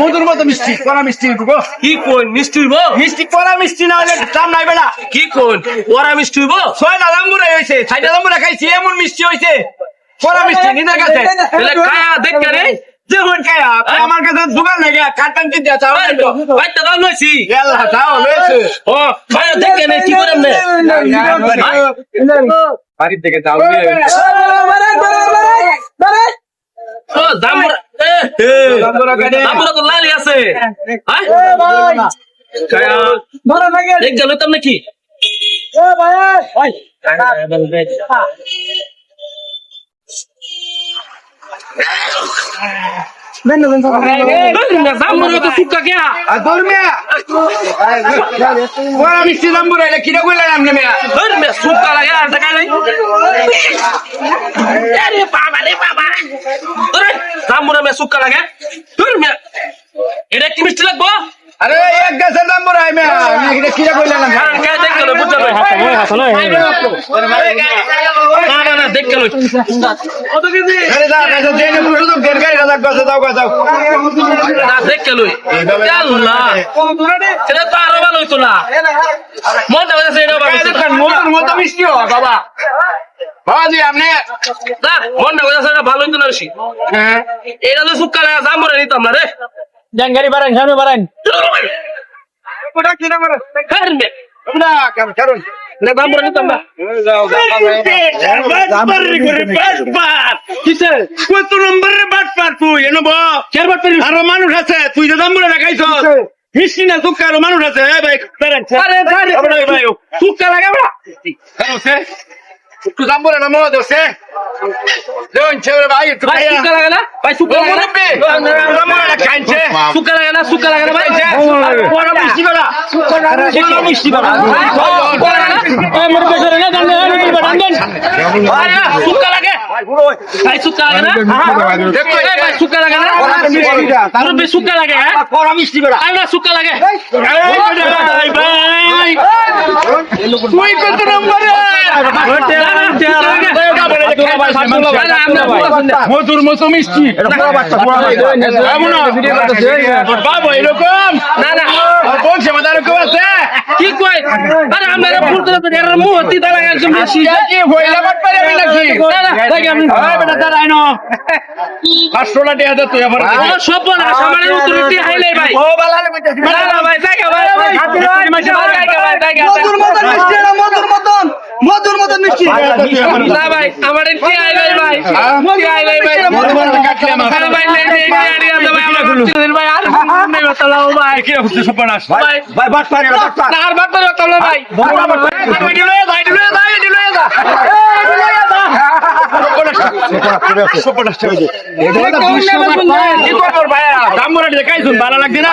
মধুর মতো মিষ্টি কড়া মিষ্টি গো কি কোন মিষ্টি হইব মিষ্টি কড়া মিষ্টি না হলে দাম নাই বেটা কি কোন ওরা মিষ্টি হইব ছয়টা দাম্বুরা হয়েছে ছয়টা দাম্বুরা খাইছি এমন মিষ্টি হয়েছে কড়া মিষ্টি নিজের কাছে খায়া দেখ রে দেখুন আমার কাছে দোকান লাগে কাটান কি দিয়া চাও বাইটা দাম লইছি আল্লাহ তাও লয়েছে ও খায়া দেখ কি নে বাড়ির চাও ও দামরা এ দাম্বুরা কাটে দামরা তো লালি আছে। হ্যাঁ খায়া দেখ গেল তো নাকি। দামরা তো সুক্কা কেয়া আর দৌড় কড়া মিষ্টি দাম্বুরা এটা কিরা কইলেন আপনি মেয়া? ধর মে সুক্কা লাগে আর টাকা নাই। আরে বাবা রে বাবা। আরে দামরা মে সুক্কা লাগে। এটা কি মিষ্টি লাগবো? আরে এক গাছের দাম্বুরা আই মেয়া। এটা কিরা কইলেন আপনি কারণ কে দেখ গেল বুঝতে পারবে না না না দেখ গেল কত কেজি? আরে যা গাছে জেনে পুরো তো দেড় গাড়ি রাজা গাছে যাও গা যাও। না দেখ গেল আল্লাহ। এটা তো আরও ভালো হইতো না। মনটা ভালো হইতো। দেখেন মধুর মতো মিষ্টি হ বাবা। আপনি না মনটা হয়েছে এটা ভালো হইতো না বেশি। হ্যাঁ। এটা তো সুক্কা লাগা দাম মরে নিতাম না রে। জাঙ্গারি বারান সামনে বারান ওটা কি নাম খার মে না। কাম করুন না দাম মরে নিতাম না। যাও কিসে কত নম্বরের বাট পার তুই? এনো ব চার বার পেলি আরও মানুষ আছে তুই যে দাম বলে রাখাইছ সে একটু দাম বলে না মনে ছেলে ভাই সুক্কা লাগে না ভাই সুক্কা লাগে না বলে সুক্কা লাগে না সুক্কা লাগে না ভাই মিষ্টি বড় মিষ্টি দেন সুক্কা লাগে ভাই সুক্কা লাগে না ভাই সুক্কা লাগে না আরও বেশ সুক্কা লাগে হ্যাঁ বড় মিষ্টি বড়া আর না সুক্কা লাগে ভাই ভাই তুই কত নম্বরে মধুর মতো মিষ্টি বাবা এরকম না না বলছে মাথা এরকম আছে কি কই আরে আমরা ফুল তো এর মুহ তিতা একদম বেশি কি হইলা বাট পারে আমি নাকি দেখি আমি ওই বেটা দাঁড়াই ন পাঁচশো টাকা আছে তুই আবার ও সব না সামানের উত্তরটি হাইলে ভাই ও বালালে কইতাছি না না ভাই জায়গা ভাই জায়গা ভাই জায়গা মধুর মতন মিষ্টি না মধুর মতন মধুর মতন মিষ্টি না ভাই আমার কি আইলে ভাই ভাই ভাই নেই নেই ভাই আমার দিন ভাই আর নেই বাতালাও ভাই কি হচ্ছে সপনাশ ভাই ভাই বাট পারে বাট পারে না আর বাতাল বাতাল ভাই ভালো লাগছে না